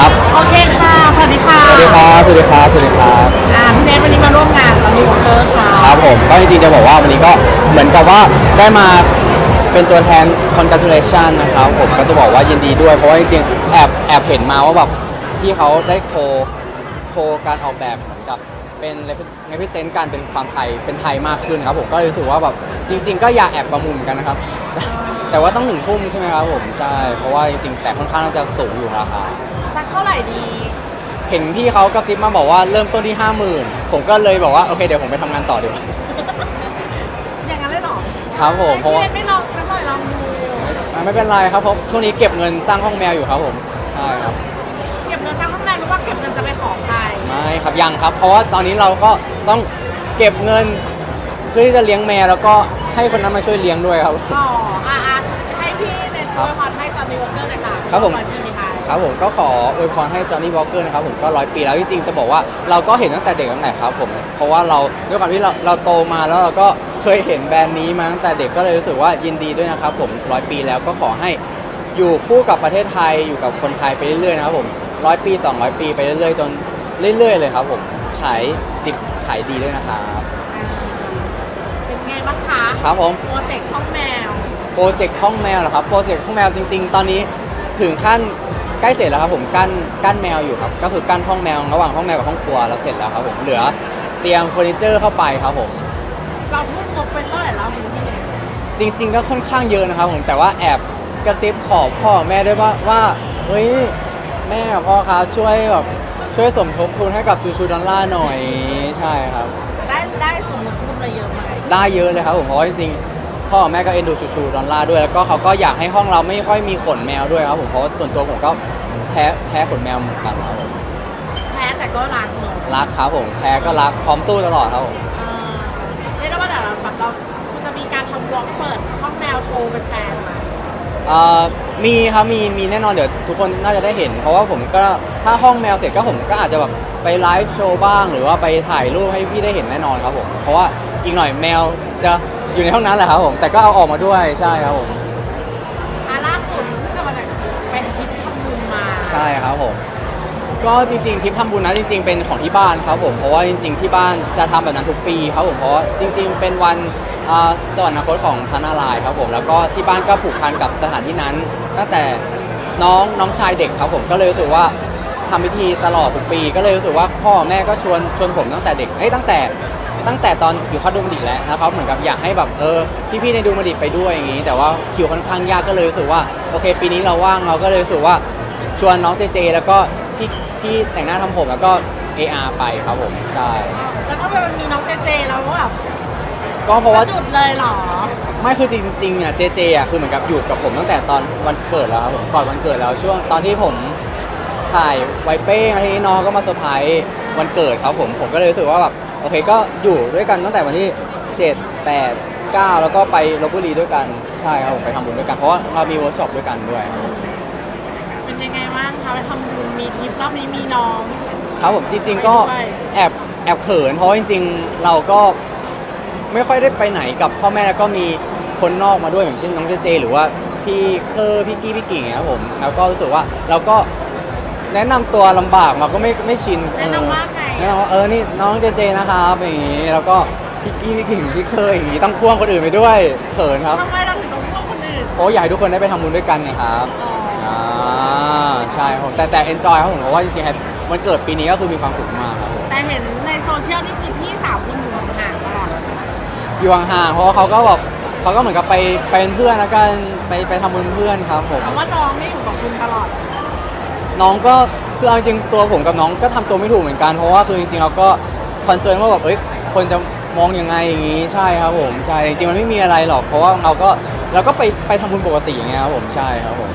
ครับ โอเคค่ะ สวัสดีค่ะสวัสดีครับ สวัสดีครับ สวัสดีครับ อ่าพี่เนทวันนี้มาร่วมงานกับนิวเตอร์ค่ะครับผม ก็จริงๆจะบอกว่าวันนี้ก็เหมือนกับว่าได้มาเป็นตัวแทน congratulation นะครับ ผมก็จะบอกว่ายินดีด้วย เพราะว่าจริงๆแอบแอบเห็นมาว่าแบบที่เขาได้โคโคการออกแบบเหมือนกับเป็นในพิเศษการเป็นความไทย เป็นไทยมากขึ้นครับผมก็รู้สึกว่าแบบจริง ๆ ก็อยากแอบประมูลเหมือนกันนะครับ แต่ว่าต้องหนึ่งทุ่มใช่ไหมครับผม ใช่ เพราะว่าจริงๆแต่ค่อนข้างจะสูงอยู่ราคา สักเท่าไหร่ดี เห็นพี่เขากระซิบมาบอกว่าเริ่มต้นที่ห้าหมื่นผมก็เลยบอกว่าโอเคเดี๋ยวผมไปทำงานต่อดีกว่า อย่างนั้นเลยเหรอครับผมเพราะพี่ว่าเนทไม่ลองสักหน่อยลองดูอะไม่เป็นไรครับเพราะช่วงนี้เก็บเงินสร้างห้องแมวอยู่ครับผมใช่ครับเก็บเงินสร้างห้องแมวหรือว่าเก็บเงินจะไปขอใครไม่ครับยังครับ เพราะว่าตอนนี้เราก็ต้องเก็บเงินเพื่อที่จะเลี้ยงแมวแล้วก็ให้คนนั้นมาช่วยเลี้ยงด้วยครับ อ๋ออะอะให้พี่เนทครัอบวยพรให้จอห์นนิวเตอร์หน่อยค่ะครับผมปล่อยพี่ในไทย ครับผมก็ขออวยพรให้จอห์นนี่วอลเกอร์นะครับผมก็ร้อยปีแล้วจริงๆจะบอกว่าเราก็เห็นตั้งแต่เด็กตั้งแต่ครับผมเพราะว่าเราด้วยความที่เราเราโตมาแล้วเราก็เคยเห็นแบรนด์นี้มาตั้งแต่เด็กก็เลยรู้สึกว่ายินดีด้วยนะครับผมร้อยปีแล้วก็ขอให้อยู่คู่กับประเทศไทยอยู่กับคนไทยไปเรื่อยๆนะครับผมร้อยปี 200 ปีไปเรื่อยๆจนเรื่อย ๆ เลยครับผมขายดิบขายดีด้วยนะครับอ่าเป็นไงบ้างคะครับผมโปรเจกต์ห้องแมวโปรเจกต์ห้องแมวเหรอครับโปรเจกต์ห้องแมวจริง ๆ ตอนนี้ถึงขั้น ใกล้เสร็จแล้วครับผมกั้นกั้นแมวอยู่ครับก็คือกั้นห้องแมวระหว่างห้องแมวกับห้องครัวเราเสร็จแล้วครับผมเหลือเตรียมเฟอร์นิเจอร์เข้าไปครับผม เราทุ่มงบไปเท่าไหร่แล้วพี่เนทจริง ๆ ก็ค่อนข้างเยอะนะครับผมแต่ว่าแอบกระซิบขอพ่อแม่ด้วยว่าว่าเฮ้ยแม่กับพ่อครับช่วยแบบช่วยสมทบทุนให้กับชูชูดอลล่าร์หน่อยใช่ครับ ได้ได้สมมติทุนมาเยอะไหม ได้เยอะเลยครับผมเพราะว่าจริงๆ พ่อกับแม่ก็เอ็นดูชูชูดอลล่าร์ด้วยแล้วก็เขาก็อยากให้ห้องเราไม่ค่อยมีขนแมวด้วยครับผมเพราะว่าส่วนตัวผมก็แพ้แพ้ขนแมวเหมือนกันครับผมแพ้แต่ก็รักเนอะรักครับผมแพ้ก็รักพร้อมสู้ตลอดครับผมอ่าเรียกได้ว่าเดี๋ยวเราแบบเราคุณจะมีการทำวอล์กเปิดห้องแมวโชว์เป็นแฟนไหมเอ่อมีครับมีมีแน่นอนเดี๋ยวทุกคนน่าจะได้เห็น เพราะว่าผมก็ถ้าห้องแมวเสร็จก็ผมก็อาจจะแบบไปไลฟ์โชว์บ้าง หรือว่าไปถ่ายรูปให้พี่ได้เห็นแน่นอนครับผม เพราะว่าอีกหน่อยแมวจะ อยู่ในห้องนั้นแหละครับผมแต่ก็เอาออกมาด้วยใช่ครับผมอ่าล่าสุดเพิ่งกลับมาจากไปทริปทำบุญมาใช่ครับผมก็จริงๆทริปทำบุญนะจริง ๆเป็นของที่บ้านครับผมเพราะว่าจริง ๆ ที่บ้านจะทำแบบนั้นทุกปีครับผมเพราะว่าจริง ๆ เป็นวันอ่าสวรรคตของพระนารายณ์ครับผมแล้วก็ที่บ้านก็ผูกพันกับสถานที่นั้น ตั้งแต่น้องน้องชายเด็กครับผมก็เลยรู้สึกว่าทำพิธีตลอดทุกปี ก็เลยรู้สึกว่าพ่อแม่ก็ชวนชวนผมตั้งแต่เด็กเอ้ยตั้งแต่ ตั้งแต่ตอนอยู่เข้าดูมันดิแล้วนะครับเหมือนกับอยากให้แบบเออพี่ๆในดูมันดิไปด้วยอย่างนี้ แต่ว่าคิวค่อนข้างยากก็เลยรู้สึกว่าโอเค ปีนี้เราว่างเราก็เลยรู้สึกว่าชวนน้องเจเจ แล้วก็พี่พี่แต่งหน้าทำผมแล้วก็ AR ไปครับผมใช่แล้วถ้ามันมีน้องเจเจแล้วแบบก็เพราะว่าสะดุดเลยเหรอไม่คือจริงๆอะเจเจอะคือเหมือนกับอยู่กับผมตั้งแต่ตอนวันเกิดแล้วครับผมก่อนวันเกิดแล้วช่วงตอนที่ผมถ่ายไวเป้งอะไรนี้น้องก็มาเซอร์ไพรส์วันเกิดครับผมผมก็เลยรู้สึกว่าแบบ โอเคก็อยู่ด้วยกันตั้งแต่วันที่7 8 9 แล้วก็ไปลบบุรีด้วยกันใช่ครับผมไปทำบุญด้วยกันเพราะว่าเรามีเวิร์กช็อปด้วยกันด้วย เป็นยังไงบ้างคะไปทำบุญมีทริปรอบนี้มีน้อง ครับผมจริง ๆ ก็ไปด้วย แอบแอบเขิน เพราะว่าจริง ๆ เราก็ไม่ค่อยได้ไปไหนกับพ่อแม่แล้วก็มีคนนอกมาด้วยอย่างเช่นน้องเจเจ หรือว่าพี่เคอร์พี่กี้พี่กิ่งครับผมแล้วก็รู้สึกว่าเราก็แนะนำตัวลำบากเราก็ไม่ไม่ชินแนะนำว่าไง แนะนำว่าเออนี่น้องเจเจนะครับอย่างนี้แล้วก็พี่กี้พี่กิ่งพี่เคอร์อย่างนี้ต้องพ่วงคนอื่นไปด้วยเขินครับทำไมเราถึงต้องพวกคนอื่นเพราะว่าอยากให้ทุกคนได้ไปทำบุญด้วยกันไงครับอ๋ออ่าใช่ครับผมแต่แต่ enjoy ครับผมเพราะว่าจริงๆแฮปวันเกิดปีนี้ก็คือมีความสุขมากครับผมแต่เห็นในโซเชียลนี่คือพี่สาวคุณอยู่ห่างๆตลอดอยู่ห่างๆเพราะว่าเขาก็แบบเขาก็เหมือนกับไปไปเป็นเพื่อนแล้วกันไปไปทำบุญเพื่อนครับผมแต่ว่าน้องนี่อยู่กับคุณตลอด น้องก็ คือเอาจริงๆตัวผมกับน้องก็ทำตัวไม่ถูกเหมือนกันเพราะว่าคือจริงๆเราก็คอนเซิร์นว่าแบบเอ้ยคนจะมองยังไงอย่างนี้ใช่ครับผมใช่จริงๆมันไม่มีอะไรหรอก เพราะว่าเราก็เราก็ไปไปทำบุญปกติอย่างเงี้ยครับผมใช่ครับผม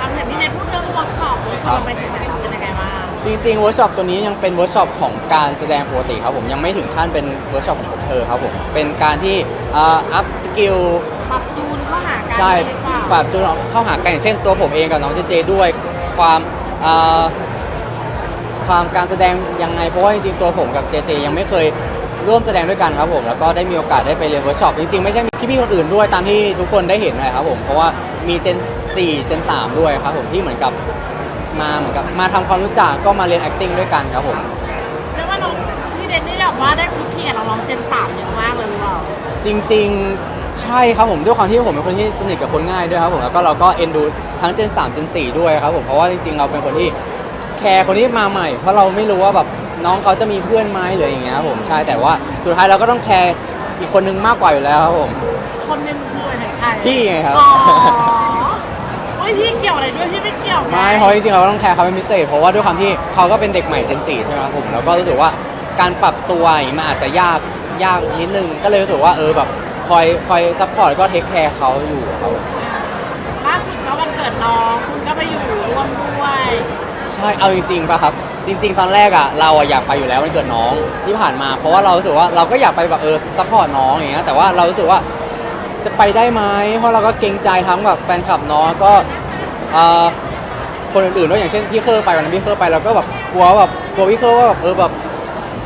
ทำเห็นพี่เนทพูดเรื่องเวิร์กช็อปเวิร์กช็อปไปถึงไหนแล้วเป็นยังไงบ้างจริงๆเวิร์กช็อปตัวนี้ยังเป็นเวิร์กช็อปของการแสดงปกติครับผมยังไม่ถึงขั้นเป็นเวิร์กช็อปของผมเธอครับผมเป็นการที่อัพสกิล ปรับจูนเข้าหากันใช่ หรือเปล่า ปรับจูนเข้าหากันอย่างเช่นตัวผมเองกับน้องเจเจด้วยความเอ่อ ความการแสดงยังไงเพราะว่าจริงๆตัวผมกับเจเจยังไม่เคยร่วมแสดงด้วยกันครับผมแล้วก็ได้มีโอกาสได้ไปเรียนเวิร์กช็อปจริงๆไม่ใช่มีพี่ๆคนอื่นด้วยตามที่ทุกคนได้เห็นนะครับผมเพราะว่ามีเจน4เจน3ด้วยครับผมที่เหมือนกับมาเหมือนกับมาทำความรู้จักก็มาเรียน acting ด้วยกันครับผม เรียกว่าน้องพี่เดนนี่แบบว่าได้คุกคีกับน้องๆเจนสามเยอะมากเลยหรือเปล่าจริงๆ ใช่ครับผมด้วยความที่ผมเป็นคนที่สนิทกับคนง่ายด้วยครับผมแล้วก็เราก็เอ็นดูทั้งเจน3เจน4ด้วยครับผมเพราะว่าจริงๆเราเป็นคนที่ แคร์คนที่มาใหม่ เพราะเราไม่รู้ว่าแบบน้องเขาจะมีเพื่อนไหมหรืออย่างเงี้ยครับผมใช่แต่ว่าสุดท้ายเราก็ต้องแคร์อีกคนนึงมากกว่าอยู่แล้วครับผม คนหนึงคือเหมือนใครพี่ไงครับ อ๋อโอ้ยพี่เกี่ยวอะไรด้วยพี่ไม่เกี่ยวงไม่เพราะจริงๆเราต้องแคร์เขาเป็นพิเศษเพราะว่าด้วยความที่เขาก็เป็นเด็กใหม่เจน4ใช่ไหมครับผมแล้วก็รู้สึกว่าการปรับตัวอย่างนี้มันอาจจะยากยากนิดนึงก็เลยรู้สึกว่าเออแบบคอยคอยซัพพอร์ตแล้วก็เทคแคร์เขาอยู่ครับผม ล่าสุดก็วันเกิดน้องคุณก็ไปอยู่ร่วมด้วยใช่เอาจริงๆป่ะครับ จริง ๆ ตอนแรกอะเราอะอยากไปอยู่แล้ววันเกิดน้องที่ผ่านมา เพราะว่าเรารู้สึกว่าเราก็อยากไปแบบเออซัพพอร์ตน้องอย่างเงี้ยแต่ว่าเรารู้สึกว่าจะไปได้ไหมเพราะเราก็เกรงใจทั้งแบบแฟนคลับน้องก็เอ่อคนอื่นๆด้วยอย่างเช่นพี่เคอร์ไปวันนั้นพี่เคอร์ไปเราก็แบบกลัวแบบกลัวพี่เคอร์ว่าแบบเออแบบ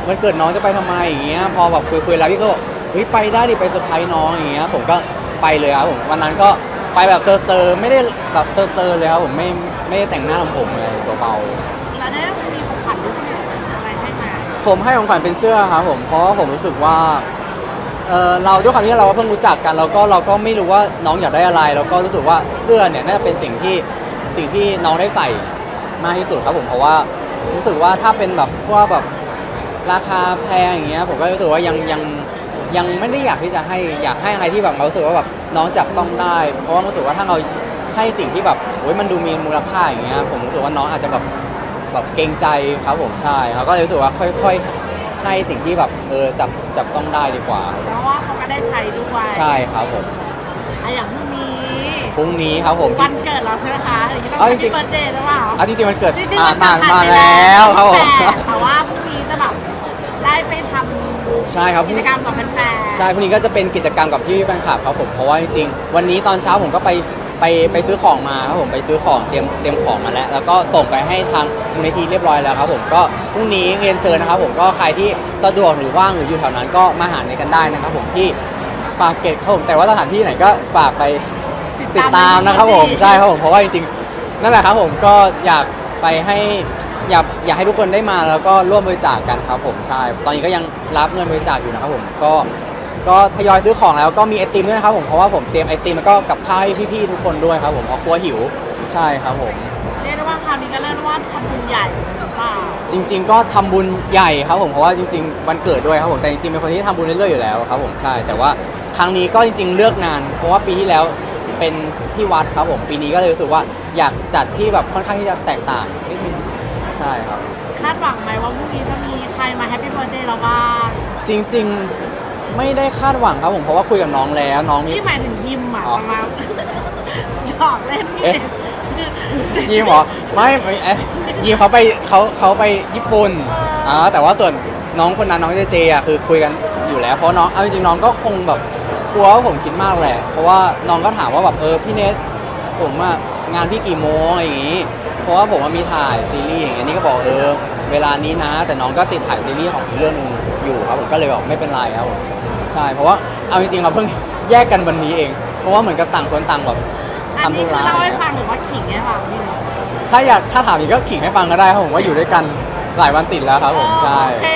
วันเกิดน้องจะไปทำไมอย่างเงี้ยพอแบบคุยๆแล้วพี่ก็บอกเฮ้ยไปได้ดิไปเซอร์ไพรส์น้องอย่างเงี้ยผมก็ไปเลยครับผมวันนั้นก็ไปแบบเซอร์ๆไม่ได้แบบเซอร์ๆเลยครับผมไม่ ไม่ได้แต่งหน้าทำผมเลยตัวเบาแล้วได้มีของขวัญด้วยอะไรให้มาผมให้ของขวัญเป็นเสื้อครับผมเพราะว่าผมรู้สึกว่าเออเราด้วยความที่เราเพิ่งรู้จักกันแล้วก็เราก็ไม่รู้ว่าน้องอยากได้อะไร แล้วก็รู้สึกว่าเสื้อเนี่ยน่าจะเป็นสิ่งที่สิ่งที่น้องได้ใส่มากที่สุดครับผมเพราะว่ารู้สึกว่าถ้าเป็นแบบพวกแบบราคาแพงอย่างเงี้ยผมก็รู้สึกว่ายังยังยังไม่ได้อยากที่จะให้อยากให้อะไรที่แบบเรารู้สึกว่าแบบน้องจับต้องได้ เพราะว่ารู้สึกว่าถ้าเรา ให้สิ่งที่แบบโอ้ยมันดูมีมูลค่าอย่างเงี้ยผมรู้สึกว่าน้องอาจจะแบบแบบเกรงใจครับผมใช่เขาก็เลยรู้สึกว่าค่อยๆให้สิ่งที่แบบเออจับจับต้องได้ดีกว่า เพราะว่าเขาก็ได้ใช้ด้วยใช่ครับผมอะอย่างพรุ่งนี้พรุ่งนี้ครับผมวันเกิดเราใช่ไหมคะอย่างนี้ต้องเอาจแฮปริปี้งๆเบิร์ดเดย์หรือเปล่าอะจริงๆมันเกิดจริงๆอ่ามันนานผ่มานไปแล้วครับผมแต่แต่ว่าพรุ่งนี้จะแบบได้ไปทำใช่ครับกิจกรรมกับแฟนๆใช่พรุ่งนี้ก็จะเป็นกิจกรรมกับพี่แฟนคลับครับผมเพราะว่าจริงๆวันนี้ตอนเช้าผมก็ไป ไปไปซื้อของมาครับผมไปซื้อของเตรียมเตรียมของมาแล้ว แล้วก็ส่งไปให้ทางมูลนิธิเรียบร้อยแล้วครับผมก็พรุ่งนี้เรียนเชิญนะครับผมก็ใครที่สะดวกหรือว่างหรืออยู่แถวนั้นก็มาหาในกันได้นะครับผมที่ปากเกร็ดครับผมแต่ว่าสถานที่ไหนก็ฝากไปติดตามนะครับผมใช่ครับผมเพราะว่าจริงๆนั่นแหละครับผมก็อยากไปให้อยากอยากให้ทุกคนได้มาแล้วก็ร่วมบริจาคกันครับผมใช่ตอนนี้ก็ยังรับเงินบริจาคอยู่นะครับผมก็ ก็ทยอยซื้อของแล้วก็มีไอติมด้วยนะครับผมเพราะว่าผมเตรียมไอติมแล้วก็กับข้าวให้พี่ๆทุกคนด้วยครับผมเพราะกลัวหิวใช่ครับผม เรียกได้ว่าคราวนี้ก็เรียกได้ว่าทำบุญใหญ่หรือเปล่าจริง ๆ ก็ทำบุญใหญ่ครับผมเพราะว่าจริง ๆ วันเกิดด้วยครับผมแต่จริงๆเป็นคนที่ทำบุญเรื่อยๆอยู่แล้วครับผมใช่ แต่ว่าครั้งนี้ก็จริง ๆ เลือกนาน เพราะว่าปีที่แล้วเป็นที่วัดครับผมปีนี้ก็เลยรู้สึกว่าอยากจัดที่แบบค่อนข้างที่จะแตกต่างนิดนึงใช่ครับ คาดหวังไหมว่าพรุ่งนี้จะมีใครมาแฮปปี้เบิร์ดเดย์เราบ้างจริง ๆ ไม่ได้คาดหวังครับผมเพราะว่าคุยกับน้องแล้วน้องมีที่หมายถึงยิมอะอ๋อมาหยอกเล่นนี่เอ๊ะยิมเหรอไม่ไม่เอ๊ะยิมเขาไปเขาเขาไปญี่ปุ่นอ่าแต่ว่าส่วนน้องคนนั้นน้องเจเจอะคือคุยกันอยู่แล้วเพราะน้องเอาจริงๆน้องก็คงแบบกลัวว่าผมคิดมากแหละ เพราะว่าน้องก็ถามว่าแบบเออพี่เนทผมอะงานพี่กี่โมงอะไรอย่างงี้ เพราะว่าผมอะมีถ่ายซีรีส์อย่างเงี้ยนี่ก็บอกเออเวลานี้นะ แต่น้องก็ติดถ่ายซีรีส์ของอีกเรื่องหนึงอยู่ครับผมก็เลยบอกไม่เป็นไรครับผม ใช่เพราะว่าเอาจริงๆเราเพิ่งแยกกันวันนี้เอง เพราะว่าเหมือนกับต่างคนต่างแบบอันทำนี้ธุคือระเล่าให้ฟังหรือว่าขิงให้ฟังพี่ถ้าอยากถ้าถามอีกก็ขิงให้ฟังก็ได้ครับผมว่าอยู่ด้วยกันหลายวันติดแล้วครับผมใช่โอเค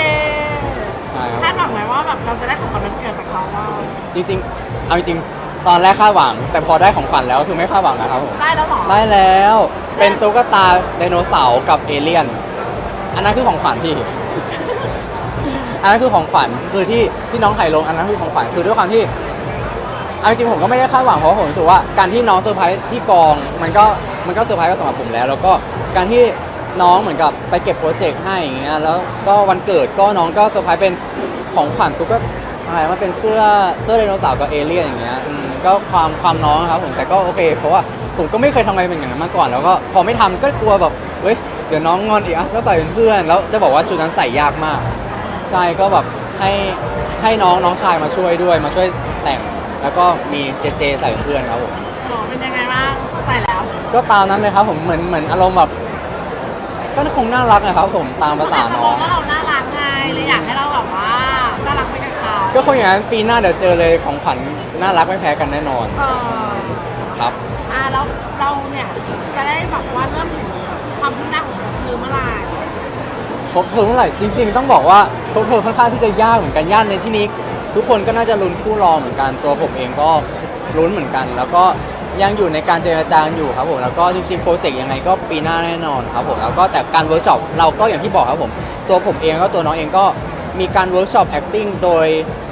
ใช่คคารับดหวังไหมว่าแบบเราจะได้ของขวัญวันเกิดจากเขาบ้างจริงๆเอาจริงๆตอนแรกคาดหวัง แต่พอได้ของขวัญแล้วคือไม่คาดหวังนะครับผม ได้แล้วเหรอได้แล้วเป็นตุ๊กตาไดโนเสาร์กับเอเลี่ยน อันนั้นคือของขวัญพี่ อันนั้นคือของขวัญคือที่ที่น้องไข่ลงอันนั้นคือของขวัญคือด้วยความที่เอาจริงผมก็ไม่ได้คาดหวังเพราะผมรู้สึกว่าการที่น้องเซอร์ไพรส์ที่กองมันก็มันก็เซอร์ไพรส์กับสำหรับผมแล้ว แล้วก็การที่น้องเหมือนกับไปเก็บโปรเจกต์ให้อย่างเงี้ยแล้วก็วันเกิดก็น้องก็เซอร์ไพรส์เป็นของขวัญตุ๊กตาอะไรมันเป็นเสื้อเสื้อไดโนเสาร์กับเอเลี่ยนอย่างเงี้ยอืมก็ความความน้องครับผมแต่ก็โอเค เพราะว่าผมก็ไม่เคยทำอะไรเป็นอย่างนั้นมาก่อน แล้วก็พอไม่ทำก็กลัวแบบเฮ้ยเดี๋ยวน้องงอนอีกอะก็ใส่เป็นเพื่อนแล้วจะบอกว่าชุดนั้นใส่ยากมาก ใช่ก็แบบให้ให้น้องน้องชายมาช่วยด้วยมาช่วยแต่ง แล้วก็มีเจเจใส่เป็นเพื่อนครับผมหมอเป็นยังไงบ้างใส่แล้วก็ตามนั้นเลยครับผมเหมือนเหมือนอารมณ์แบบก็คงน่ารักนะครับผมตามภาษาจะน้บออกงว่าเราน่ารักไงเลยอยากให้เราแบบว่าน่ารักไปกับเขาก็คงอย่างนั้นปีหน้าเดี๋ยวเจอเลยของขวัญน่ารักไม่แพ้กันแน่นอนเออครับ อ่าแล้วเราเนี่ยจะได้แบบว่าเริ่มเห็นความความคืบหน้าของคือเมื่อไหร่ ครบเทอมเมื่อไหร่จริง ๆ ต้องบอกว่าครบเทอมค่อนข้างที่จะยากเหมือนกันยากในที่นี้ ทุกคนก็น่าจะลุ้นคู่รองเหมือนกันตัวผมเองก็ลุ้นเหมือนกัน แล้วก็ยังอยู่ในการเจรจาอยู่ครับผมแล้วก็จริงๆโปรเจกต์ยังไงก็ปีหน้าแน่นอนครับผมแล้วก็แต่การเวิร์กช็อปเราก็อย่างที่บอกครับผมตัวผมเองก็ตัวน้องเองก็มีการเวิร์กช็อป acting โดย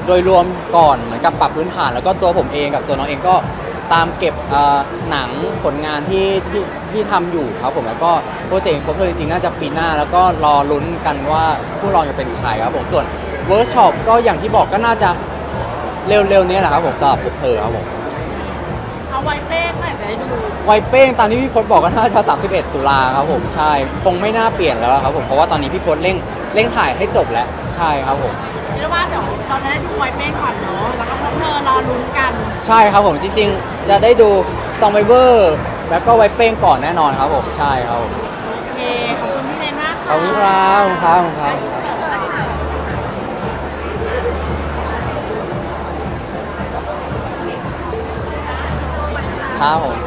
โดยรวมก่อนเหมือนกับปรับพื้นฐาน แล้วก็ตัวผมเองกับตัวน้องเองก็ ตามเก็บเอ่อหนังผลงานที่ที่ที่ทำอยู่ครับผมแล้วก็โปรเจกต์ครบเลยจริงๆน่าจะปีหน้า แล้วก็รอลุ้นกันว่าผู้รองจะเป็นใครครับผมส่วนเวิร์กช็อปก็อย่างที่บอกก็น่าจะเร็วๆนี้แหละครับผมสำหรับพวกเธอครับผมเอาไว้เป้งเมื่อไหร่จะได้ดูวัยเป้งตามที่พี่พศบอกก็น่าจะ31 ตุลาครับผมใช่คงไม่น่าเปลี่ยนแล้วครับผมเพราะว่าตอนนี้พี่พศเร่งเร่งถ่ายให้จบแล้วใช่ครับผม เรียกได้ว่าเดี๋ยวเราจะได้ดูไว้เป้งก่อนเนาะแล้วก็พวกเธอรอลุ้นกันใช่ครับผมจริง ๆ จะได้ดูซองไวเวอร์แล้วก็ไวเป้งก่อนแน่นอนครับผมใช่ครับผมโอเคขอบคุณพี่เลนมากค่ะขอบคุณครับขอบคุณครับขอบคุณครับเสิร์ฟอะไรดีเสิร์ฟครับผม